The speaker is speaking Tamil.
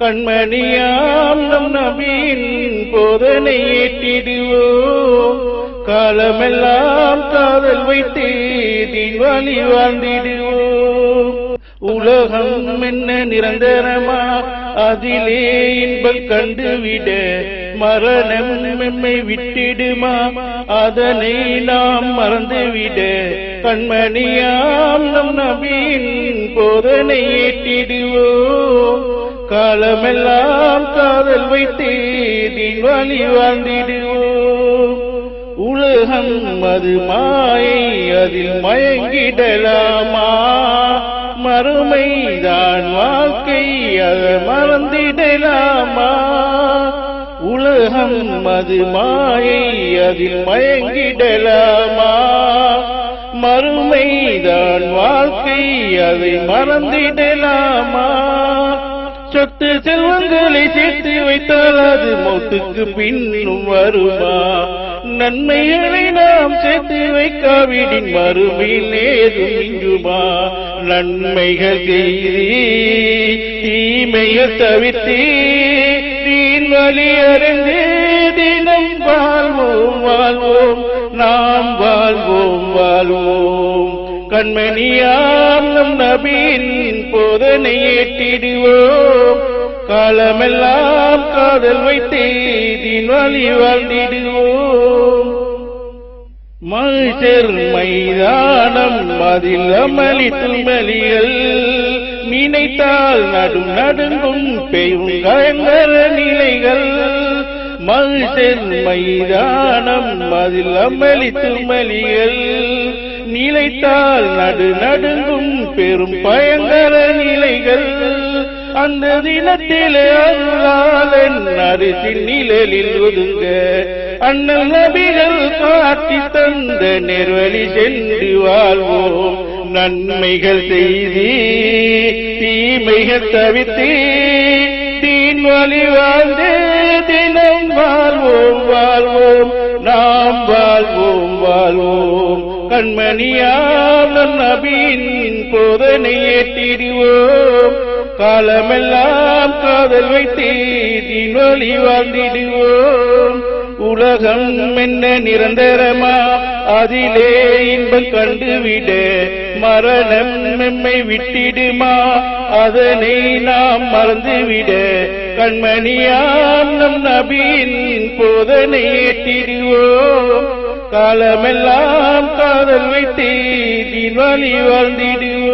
கண்மணியாம் நம் நபியின் போதனை ஏற்றிடுவோம். காலமெல்லாம் காதல் வைத்து தீவாளி வாழ்ந்திடுவோம். உலகம் என்ன நிரந்தரமா? அதிலே இன்பம் கண்டுவிட மரணம் எம்மை விட்டிடுமா? அதனை நாம் மறந்துவிட கண்மணியாம் நம் நபியின் போதனை ஏற்றிடுவோம். காலமெல்லாம் காதல் வைத்து தீவாளி வாழ்ந்திடுவோம் உலகம் அது மாயை அதில் மயங்கிடலாமா? மறுமைதான் வாழ்க்கை அதை மறந்திடலாமா? உலகம் அது மாயை அதில் மயங்கிடலாமா? மறுமைதான் வாழ்க்கை அதை மறந்திடலாமா? சொத்து செல்வங்களை சேர்த்து வைத்தால் அது மௌத்துக்கு பின்னும் வருமா? நன்மைகளை நாம் சேர்த்து வைக்காவிடின் மறுமையில் ஏதும் இங்குமா நன்மைகள் செய்தி தீமைகள் தவிர்த்து தீன் வழி அறிந்து தினம் வாழ்வோம் வாழ்வோம். கண்மணியாம் நம் நபியின் போதனை ஏற்றிடுவோம். காலமெல்லாம் காதல் வைத்து வழி வாழ்ந்திடுவோம். மகிழ்ச்சர் மைதானம் அதில் அமளி துமலிகள் நினைத்தால் நடும் நடுங்கும் பெயும் பயங்கர நிலைகள். மகிழ்ச்சர் மைதானம் அதில் அமளி துமலிகள் நிலைத்தால் நடு நடுங்கும் பெரும் பயங்கர நிலைகள். அந்த தினத்திலே அருளாளன் அரிசின் நிழலில் ஒதுங்க அண்ணல் நபிகள் காட்டி தந்த நெர்வழி சென்று வாழ்வோம். நன்மைகள் செய்தி தீமைகள் தவிர்த்து தீன் வழி வாழ்ந்து தினம் வாழ்வோம் வாழ்வோம். நாம் வாழ்வோம் வாழ்வோம். கண்மணியான நபியின் போதனை ஏற்றிடுவோம் காலமெல்லாம் காதல் வைத்து தீன் வாழ்ந்திடுவோம். உலகம் என்ன நிரந்தரமா? அதிலே இன்பம் கண்டுவிட மரணம் நம்மை விட்டிடுமா? அதனை நாம் மறந்துவிட கண்மணியாம் நம் நபியின் போதனை ஏற்றிடுவோம் காலமெல்லாம் காதல் வழி வாழ்ந்திடுவோம்